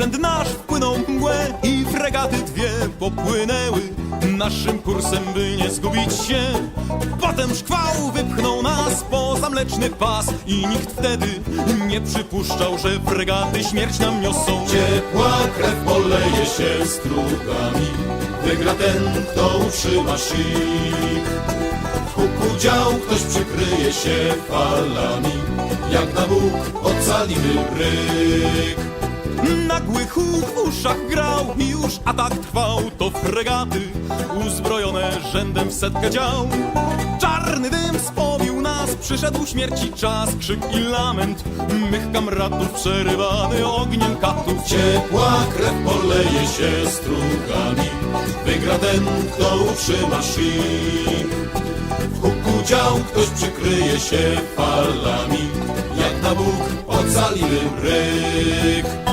pęd nasz wpłynął mgłę i fregaty dwie popłynęły naszym kursem, by nie zgubić się. Potem szkwał wypchnął nas poza mleczny pas i nikt wtedy nie przypuszczał, że fregaty śmierć nam niosą. Ciepła krew poleje się strugami Wygra ten, kto utrzyma szyk W huku dział ktoś przykryje się falami Jak na Bóg ocalimy bryk Nagły huk w uszach grał i już atak trwał. To fregaty uzbrojone rzędem w setkę dział. Czarny dym spowił nas, przyszedł śmierci czas. Krzyk i lament mych kamratów przerywany ogniem katów. Ciepła krew poleje się strugami Wygra ten, kto utrzyma szyk. W huku dział ktoś przykryje się falami Jak na Bóg ocalimy bryk